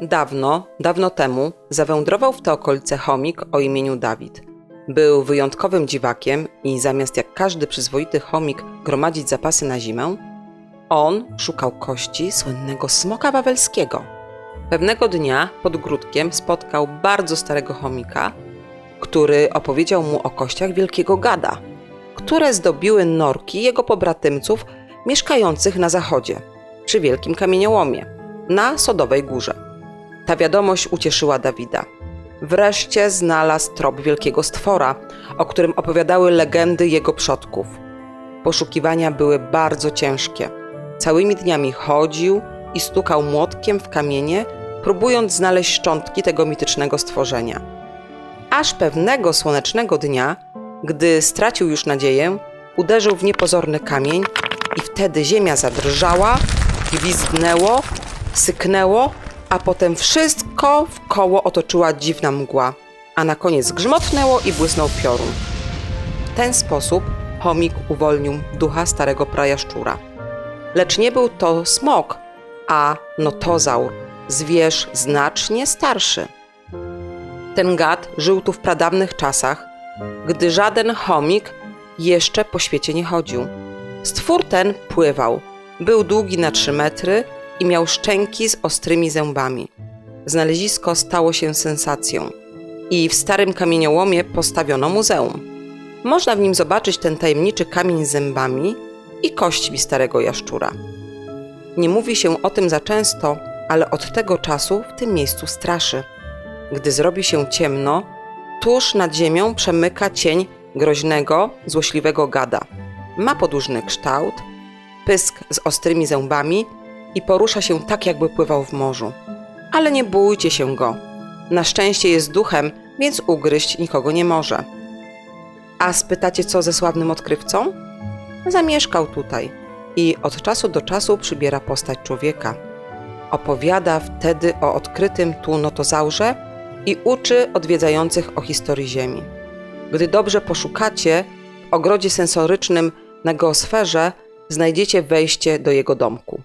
Dawno, dawno temu zawędrował w te okolice chomik o imieniu Dawid. Był wyjątkowym dziwakiem i zamiast jak każdy przyzwoity chomik gromadzić zapasy na zimę, on szukał kości słynnego smoka wawelskiego. Pewnego dnia pod ogródkiem spotkał bardzo starego chomika, który opowiedział mu o kościach wielkiego gada, które zdobiły norki jego pobratymców mieszkających na zachodzie, przy wielkim kamieniołomie, na Sodowej Górze. Ta wiadomość ucieszyła Dawida. Wreszcie znalazł trop wielkiego stwora, o którym opowiadały legendy jego przodków. Poszukiwania były bardzo ciężkie. Całymi dniami chodził i stukał młotkiem w kamienie, próbując znaleźć szczątki tego mitycznego stworzenia. Aż pewnego słonecznego dnia, gdy stracił już nadzieję, uderzył w niepozorny kamień i wtedy ziemia zadrżała, gwizdnęło, syknęło, a potem wszystko w koło otoczyła dziwna mgła, a na koniec grzmotnęło i błysnął piorun. W ten sposób chomik uwolnił ducha starego prajaszczura. Lecz nie był to smok, a notozaur, zwierz znacznie starszy. Ten gad żył tu w pradawnych czasach, gdy żaden chomik jeszcze po świecie nie chodził. Stwór ten pływał, był długi na 3 metry i miał szczęki z ostrymi zębami. Znalezisko stało się sensacją i w starym kamieniołomie postawiono muzeum. Można w nim zobaczyć ten tajemniczy kamień z zębami i kośćmi starego jaszczura. Nie mówi się o tym za często, ale od tego czasu w tym miejscu straszy. Gdy zrobi się ciemno, tuż nad ziemią przemyka cień groźnego, złośliwego gada. Ma podłużny kształt, pysk z ostrymi zębami i porusza się tak, jakby pływał w morzu. Ale nie bójcie się go. Na szczęście jest duchem, więc ugryźć nikogo nie może. A spytacie, co ze sławnym odkrywcą? Zamieszkał tutaj i od czasu do czasu przybiera postać człowieka. Opowiada wtedy o odkrytym tu notozaurze i uczy odwiedzających o historii Ziemi. Gdy dobrze poszukacie, w ogrodzie sensorycznym na geosferze znajdziecie wejście do jego domku.